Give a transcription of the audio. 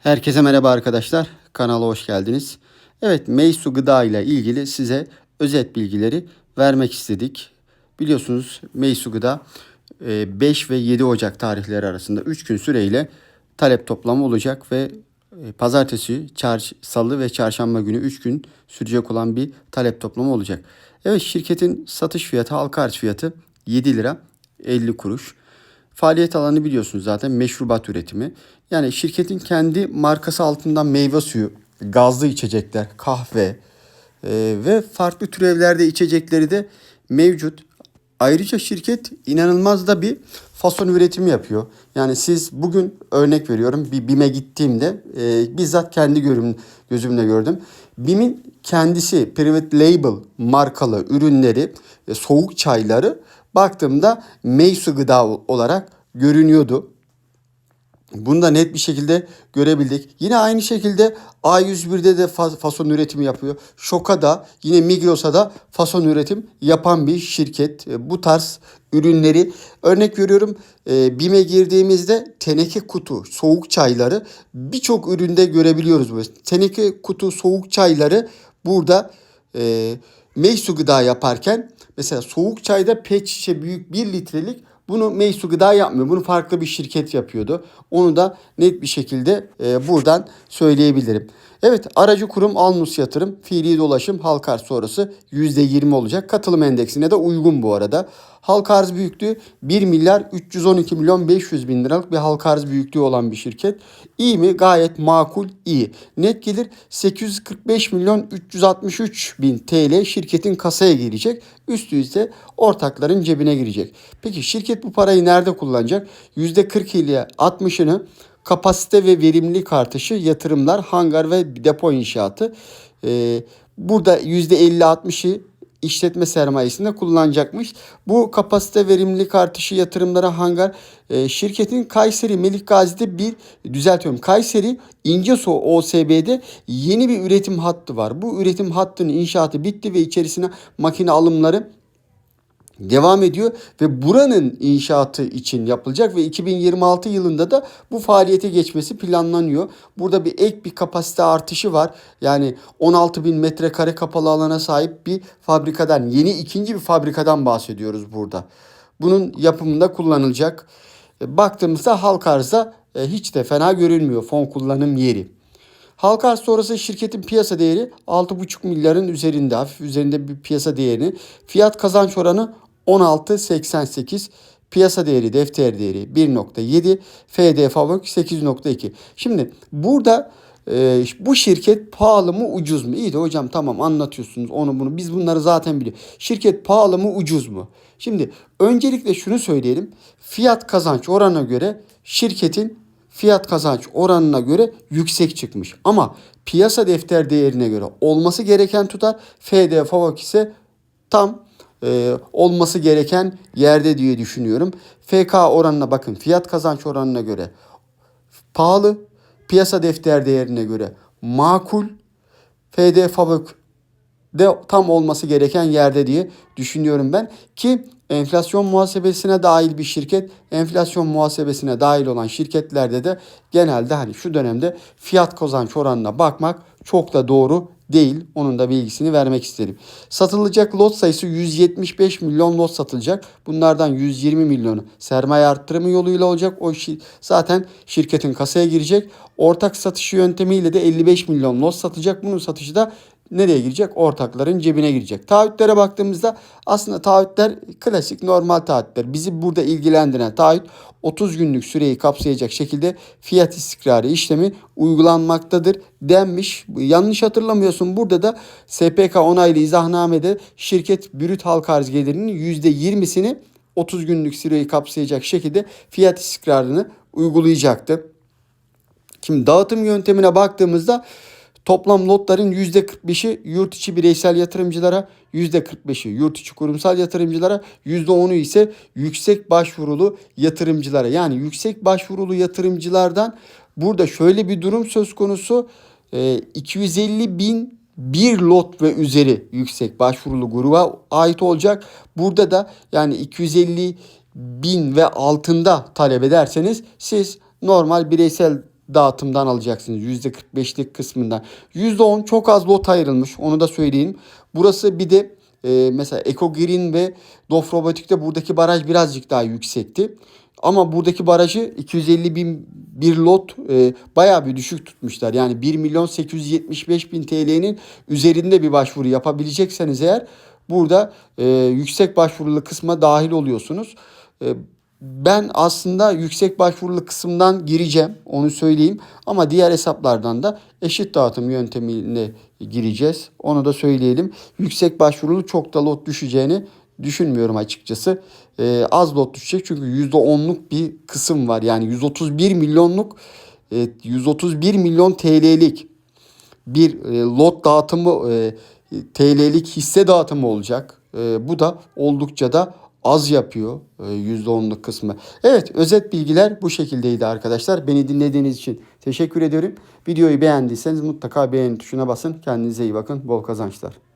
Herkese merhaba arkadaşlar. Kanala hoş geldiniz. Evet, Meysu Gıda ile ilgili size özet bilgileri vermek istedik. Biliyorsunuz Meysu Gıda e, 5 ve 7 Ocak tarihleri arasında 3 gün süreyle talep toplamı olacak ve e, pazartesi, çarş, salı ve çarşamba günü 3 gün sürecek olan bir talep toplamı olacak. Evet şirketin satış fiyatı, halka arz fiyatı 7 lira 50 kuruş. Faaliyet alanı biliyorsunuz zaten meşrubat üretimi. Yani şirketin kendi markası altından meyve suyu, gazlı içecekler, kahve e, ve farklı türevlerde içecekleri de mevcut. Ayrıca şirket inanılmaz da bir fason üretimi yapıyor. Yani siz bugün örnek veriyorum bir BİM'e gittiğimde e, bizzat kendi görüm, gözümle gördüm. BİM'in kendisi private label markalı ürünleri, e, soğuk çayları baktığımda meysu gıda olarak görünüyordu. Bunu da net bir şekilde görebildik. Yine aynı şekilde A101'de de fa- fason üretimi yapıyor. Şoka da yine Migros'a da fason üretim yapan bir şirket. E, Bu tarz ürünleri örnek veriyorum e, BİM'e girdiğimizde teneke kutu soğuk çayları birçok üründe görebiliyoruz. Bu teneke kutu soğuk çayları burada e, meysu gıda yaparken mesela soğuk çayda pet şişe büyük 1 litrelik bunu Meysu Gıda yapmıyor. Bunu farklı bir şirket yapıyordu. Onu da net bir şekilde e, buradan söyleyebilirim. Evet aracı kurum Alnus yatırım fiili dolaşım halka arz sonrası %20 olacak. Katılım endeksine de uygun bu arada. Halka arz büyüklüğü 1 milyar 312 milyon 500 bin liralık bir halka arz büyüklüğü olan bir şirket. İyi mi? Gayet makul iyi. Net gelir 845 milyon 363 bin TL şirketin kasaya girecek. Üstü ise ortakların cebine girecek. Peki şirket bu parayı nerede kullanacak? %40 ile 60'ını kapasite ve verimlilik artışı, yatırımlar, hangar ve depo inşaatı. Ee, burada %50-60'ı işletme sermayesinde kullanacakmış. Bu kapasite verimlilik artışı yatırımlara hangar e, şirketin Kayseri Melik Gazi'de bir düzeltiyorum. Kayseri İncesu OSB'de yeni bir üretim hattı var. Bu üretim hattının inşaatı bitti ve içerisine makine alımları devam ediyor ve buranın inşaatı için yapılacak ve 2026 yılında da bu faaliyete geçmesi planlanıyor. Burada bir ek bir kapasite artışı var. Yani 16 bin metrekare kapalı alana sahip bir fabrikadan yeni ikinci bir fabrikadan bahsediyoruz burada. Bunun yapımında kullanılacak. E, Baktığımızda halk arzda e, hiç de fena görünmüyor fon kullanım yeri. Halka arz sonrası şirketin piyasa değeri 6,5 milyarın üzerinde hafif üzerinde bir piyasa değerini. Fiyat kazanç oranı 16.88. Piyasa değeri defter değeri 1.7. FD Favok 8.2. Şimdi burada e, bu şirket pahalı mı ucuz mu? İyi de hocam tamam anlatıyorsunuz onu bunu. Biz bunları zaten biliyoruz. Şirket pahalı mı ucuz mu? Şimdi öncelikle şunu söyleyelim. Fiyat kazanç oranına göre şirketin fiyat kazanç oranına göre yüksek çıkmış. Ama piyasa defter değerine göre olması gereken tutar FD Favok ise tam e, olması gereken yerde diye düşünüyorum. FK oranına bakın fiyat kazanç oranına göre pahalı, piyasa defter değerine göre makul, FD Favok de tam olması gereken yerde diye düşünüyorum ben ki enflasyon muhasebesine dahil bir şirket enflasyon muhasebesine dahil olan şirketlerde de genelde hani şu dönemde fiyat kazanç oranına bakmak çok da doğru değil. Onun da bilgisini vermek isterim. Satılacak lot sayısı 175 milyon lot satılacak. Bunlardan 120 milyonu sermaye arttırımı yoluyla olacak. O şi- zaten şirketin kasaya girecek. Ortak satışı yöntemiyle de 55 milyon lot satacak. Bunun satışı da nereye girecek? Ortakların cebine girecek. Taahhütlere baktığımızda aslında taahhütler klasik normal taahhütler. Bizi burada ilgilendiren taahhüt 30 günlük süreyi kapsayacak şekilde fiyat istikrarı işlemi uygulanmaktadır denmiş. Yanlış hatırlamıyorsun burada da SPK onaylı izahnamede şirket brüt halka arz gelirinin %20'sini 30 günlük süreyi kapsayacak şekilde fiyat istikrarını uygulayacaktı. Şimdi dağıtım yöntemine baktığımızda toplam lotların %45'i yurt içi bireysel yatırımcılara, %45'i yurt içi kurumsal yatırımcılara, %10'u ise yüksek başvurulu yatırımcılara. Yani yüksek başvurulu yatırımcılardan burada şöyle bir durum söz konusu. Ee, 250 bin bir lot ve üzeri yüksek başvurulu gruba ait olacak. Burada da yani 250 bin ve altında talep ederseniz siz normal bireysel dağıtımdan alacaksınız. %45'lik kısmından. %10 çok az lot ayrılmış. Onu da söyleyeyim. Burası bir de e, mesela Eco Green ve Dof Robotik'te buradaki baraj birazcık daha yüksekti. Ama buradaki barajı 250 bin bir lot e, bayağı bir düşük tutmuşlar. Yani 1 milyon 875 bin TL'nin üzerinde bir başvuru yapabilecekseniz eğer burada e, yüksek başvurulu kısma dahil oluyorsunuz. E, ben aslında yüksek başvurulu kısımdan gireceğim onu söyleyeyim. Ama diğer hesaplardan da eşit dağıtım yöntemine gireceğiz. Onu da söyleyelim. Yüksek başvurulu çok da lot düşeceğini düşünmüyorum açıkçası. Ee, az lot düşecek çünkü %10'luk bir kısım var. Yani 131 milyonluk e, 131 milyon TL'lik bir e, lot dağıtımı e, TL'lik hisse dağıtımı olacak. E, bu da oldukça da az yapıyor e, %10'luk kısmı. Evet özet bilgiler bu şekildeydi arkadaşlar. Beni dinlediğiniz için teşekkür ediyorum. Videoyu beğendiyseniz mutlaka beğeni tuşuna basın. Kendinize iyi bakın. Bol kazançlar.